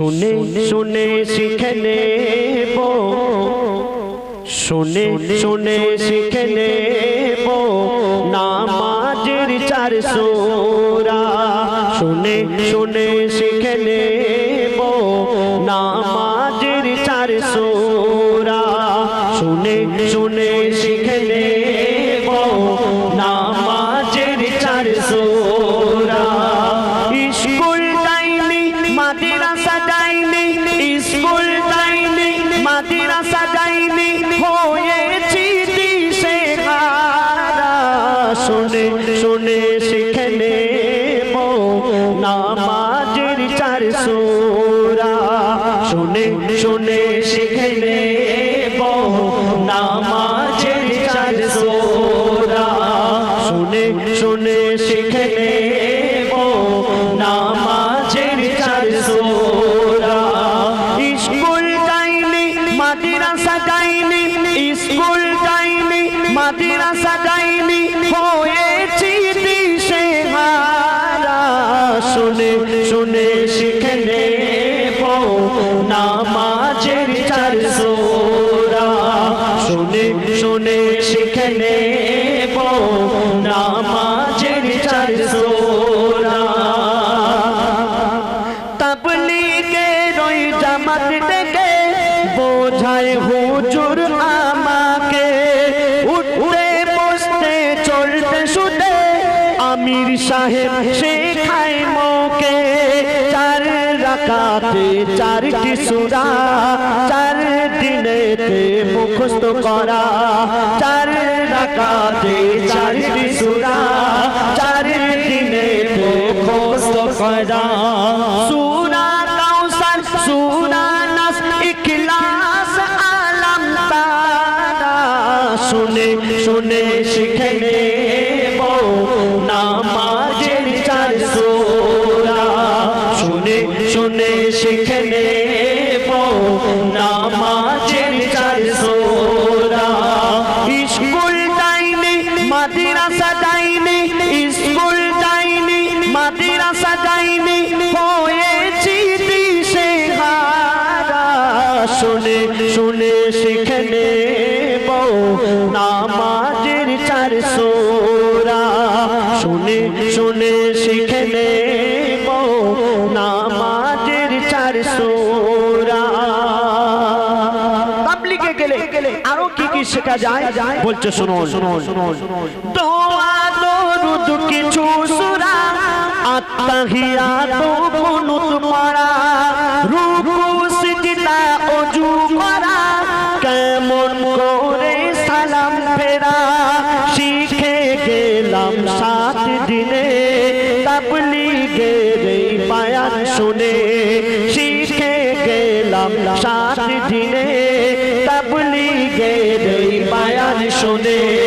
শুনে শুনে শিখে নেব। শুনে শুনে শিখে নেব। নামাজের চার সোরা শুনে শুনে শিখে নেব। নামাজের চার সোরা শুনে শুনে শুনে শুনে শিখে বহু নামাজের বোঝায় হুজুর আমাকে। উঠতে, বসতে, চলতে, শুতে আমির সাহেব শেখায় মোকে। চার রাকাতে চারটি সুরা, চার দিনেতে মুখস্থ করা। চার রাকাতে চারটি সুরা, চার দিনেতে মুখস্থ করা। নামাজের চার সোরা। গেলে আরও কি কি শেখা যায়? বলছে শুনো শুনো শুনো দোয়া, দরুদ, কিছু সূরা। আত্তাহিয়াত কুনুত পড়া রুকু, সিজদা ওযু করা শুনে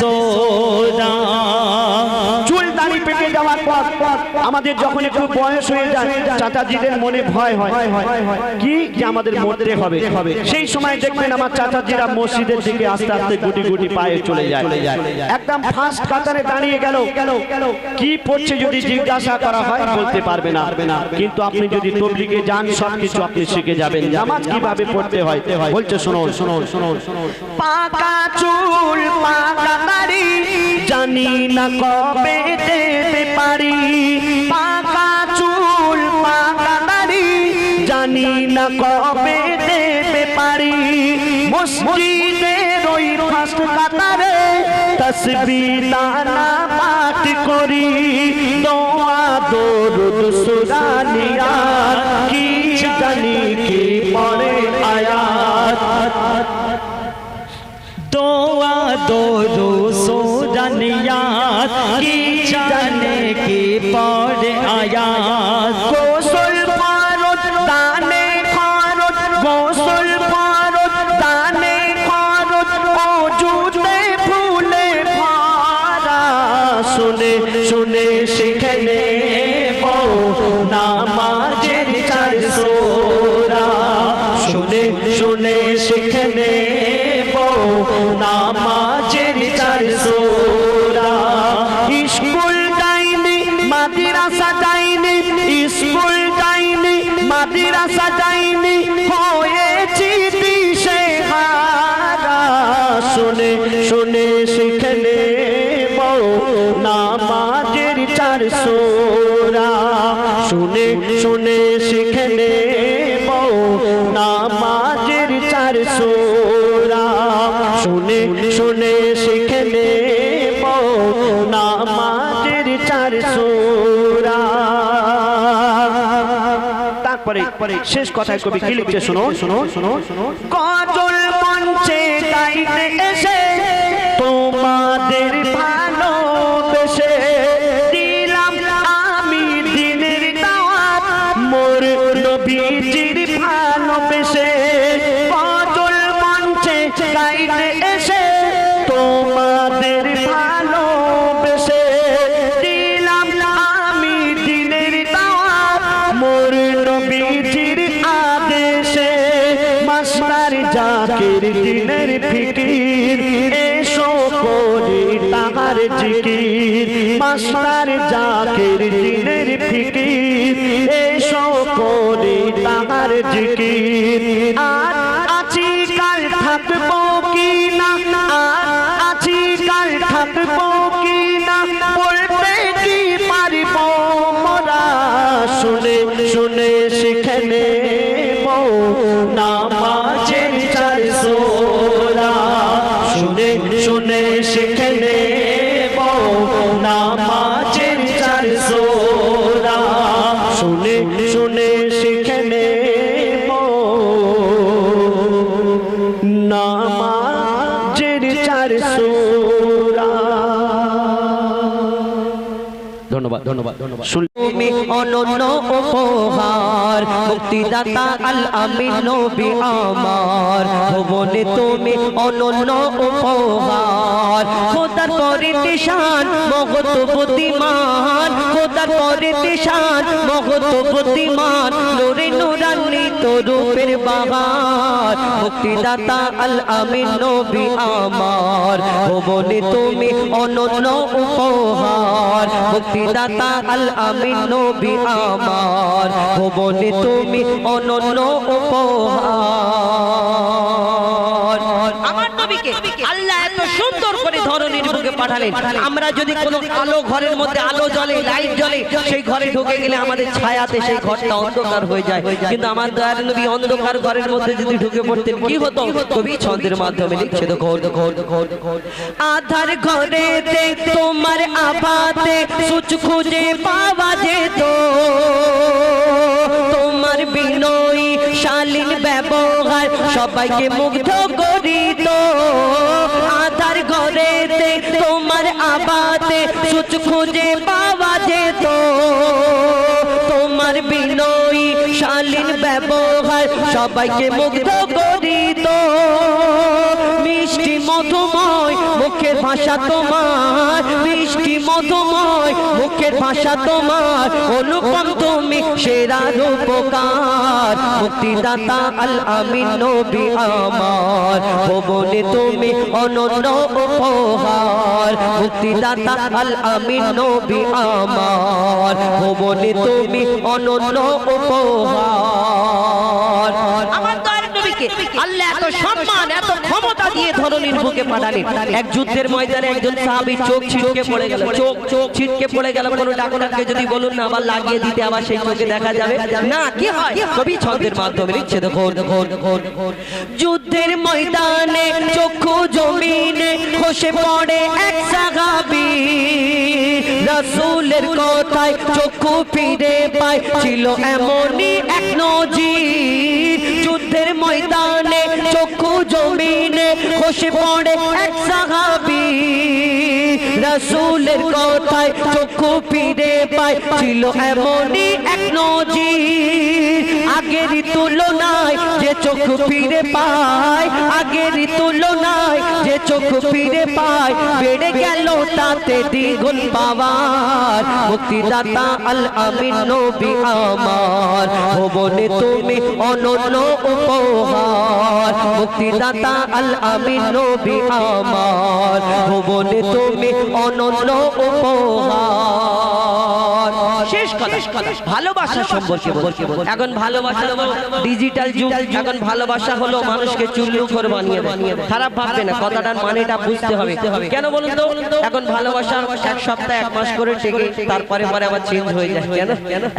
চার পেকে যাওয়ার পর আমাদের যখন একটু বয়স হয়ে যায় চাচাজিদের মনে ভয় হয়। কি যে আমাদের মরতে হবে? সেই সময় দেখবেন আমার চাচাজিরা মসজিদের দিকে আস্তে আস্তে গুটি গুটি পায়ে চলে যায়। একদম ফার্স্ট কাতারে দাঁড়িয়ে গেল। কি পড়ছে যদি জিজ্ঞাসা করা হয়? বলতে পারবে না। কিন্তু আপনি যদি তবলিগে যান সব কিছু আপনি শিখে যাবেন। কীভাবে পড়তে হয়? বলছে শোনো শোনো শোনো শোনো পাকা চুল পাকা দাড়ি জানি না কবে দেবে পারি। পাকা চুল, পাকা দাড়ি, জানি না কবে যেতে পারি। মসজিদের ওই ফার্স্ট কাতারে, তসবি দানা পাঠ করি। দোয়া, দরুদ শুনে শিখনে নামাজের চার সোরা স্কুল যাইনি স্কুল হয়েছি দিশে শুনে শুনে নামাজের চার সোরা শুনে শুনে শুনে শুনে শিখলে বউ নামাজের চার সোরা। তারপরে শেষ কথায় কবি কি লিখছে শোনো? শোনো শোনো কজল মঞ্চে গাইতে এসে তোমাদের ভালোবেসে দিলাম আমি দিনের দাওয়াত। মোর নবীজির করি তাহার জিকির। মাস্টার জাকির দিনের ফিকির। এসো করি তাহার জিকির। আর আছি কাল থাকব কি না? আছি কাল থাকব কি না? বলতে কি পারিব? মোরা শুনে শুনে শিখনে বউ ধন্যবাদ ধন্যবাদ ধন্যবাদ। তুমি অনন্য উপহার মুক্তিদাতা আল আমিন নবী আমার। ভুবনে তুমি অনন্য উপহার। খোদার পরে মগত বুদ্ধিমান খোদার পরে মগত বুদ্ধিমান নোরে নুরান্বিত রূপের বাহার, মুক্তিদাতা আল আমিন নবী আমার। ভুবনে তুমি অনন্য উপহার, মুক্তিদাতা আল আমিন নবী আমার। ভুবনে তুমি অনন্য উপহার। আমার নবীকে আল্লাহ ধরনের বুকে পাঠালেন। আমরা যদি কোনো আলো ঘরের মধ্যে আলো জ্বলে লাইট জ্বলে সেই ঘরে ঢুকে গেলে আমাদের ছায়াতে সেই ঘরটা অন্ধকার হয়ে যায়। কিন্তু আমার দয়ার নবী অন্ধকার ঘরের মধ্যে যদি ঢুকে পড়তেন কি হতো? কবি ছন্দের মাধ্যমে লিখছে তো ঘর ঘর ঘর ঘর আধার ঘরেতে তোমার আবাতে সুচ খুঁজে পাওয়া যেত। তোমার বিনয়ী শালীন ব্যবহার সবাইকে মুগ্ধ করিত। সুচ খুঁজে পাওয়া যেত। তোমার বিনয়ী শালীন ব্যবহার সবাইকে মুগ্ধ করিত। মিষ্টি মধুময় মুখের ভাষা তোমার, মিষ্টি মধুময় মুখের ভাষা তোমার, অনুপম সেরা উপকার। মুক্তিদাতা আল আমিন নবী আমার। ভবনে তুমি অনন্য উপহার। মুক্তিদাতা আল আমিন নবী আমার। ভবনে তুমি অনন্য উপহার। আমার নবীকে আল্লাহ এত সম্মান এত ক্ষমতা দিয়ে ধরনীর বুকে পাঠালেন। এক যুদ্ধের ময়দানে একজন সাহাবী চোখ ছিটকে পড়ে গেল চোখ চোখ ছিটকে পড়ে গেল কোনো ডাক্তারকে যদি বলুন না আবার লাগিয়ে দিতে আবার সেই চোখে দেখা যাবে? না কি হয়? কবি ছন্দের মাধ্যমে লিখছে দেখো দেখো দেখো যুদ্ধের ময়দানে চক্ষু জমিনে খসে পড়ে এক সাহাবী। রাসূলের কথায় চক্ষু ফিরে পায় ছিল এমনই এক নজির। খসে পড়ে এক সাহাবি। রসুলের কথায় চক্ষু ফিরে পায়। ছিল এমনই এক নজির। আগের তুলনায় যে চোখ ফিরে পায়। আগের তুলনায় যে চোখ ফিরে পায়। বেড়ে গেল তাতে দ্বিগুণ পাওয়ার। মুক্তিদাতা আল আমিন নবী আমার। ভবনে তুমি অনন্য উপহার। মুক্তিদাতা আল আমিন নবী আমার। ভবনে তুমি অনন্য উপহার। শেষ কথা। ভালোবাসা সম্পর্কে এখন ভালোবাসা হলো ডিজিটাল যুগ। এখন ভালোবাসা হলো মানুষকে চুল্লু বানিয়ে দেয়। খারাপ ভাববে না কথাটার মানেটা বুঝতে হবে। কেন বলুন তো? এখন ভালোবাসা এক সপ্তাহ এক মাস করে টেকে তারপরে পরে আবার চেঞ্জ হয়ে যায়। কেন?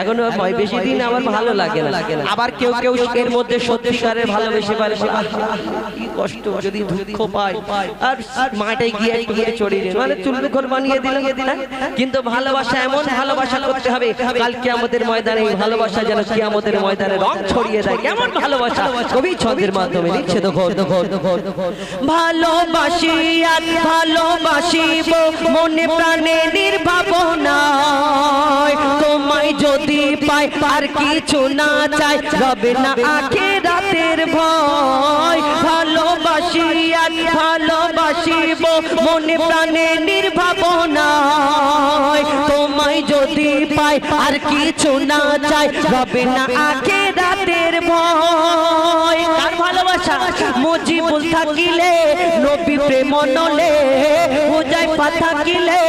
এখন ওই বেশি দিন আমার ভালো লাগে না। আবার কেউ কেউ এর মধ্যে সত্যিকারের ভালোবেসে পারে কি কষ্ট যদি দুঃখ পায় আর মাটাই গিয়ে একটু চড়িয়ে মানে চুল্লু ঘর বানিয়ে দিল? কিন্তু ভালোবাসা এমন ভালোবাসা করতে হবে কালকে আমাদের ময়দানে এই ভালোবাসা যেন কি আমাদের ময়দানে রং ছড়িয়ে দেয়। কেমন ভালোবাসা কবি ছন্দের মাধ্যমে লিখছে তো ঘর ঘর ঘর ভালোবাসি আর ভালোবাসিব, মনে প্রাণে নির্ভাবনায় তোমায় যদি পাই, আর কিছু না চাই, রবে না আখে রাতের ভয়। ভালোবাসি আর ভালোবাসিব, মনে প্রাণে নির্ভাবনায় পাই আর কিছু না চাই। রবে না আখে রাতের ভয় কার ভালোবাসা? মুজিবুল থাকিলে নবী প্রেম নলে হুজাই থাকিলে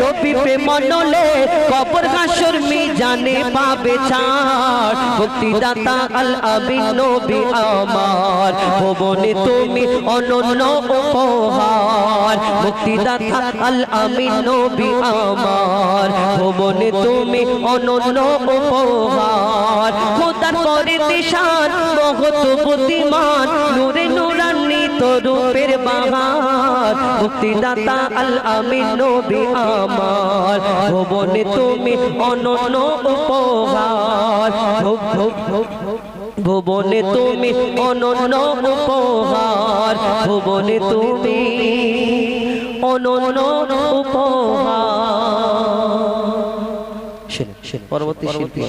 নবী প্রেম নলে কবর হাসর মি জানে পাবে ছাড়। মুক্তিদাতা আল আমিন নবী আমার ভবনে তুমি অনন্য উপহার। মুক্তিদাতা আল আমিন নবী আমার ভবনে তুমি অনন্য উপহার। খোদার পরে দিশান বহুত বুদ্ধিমান নূরে নূরান্বিত রূপের বাহার। মুক্তিদাতা আল আমিন নবী আমার। ভবনে তুমি অনন্য উপহার। ভুব ভুব ভুব। ভুবনে তুমি অনন্য উপহার। ভুবনে তুমি অনন্য উপহার। পরবর্তী শিল্পী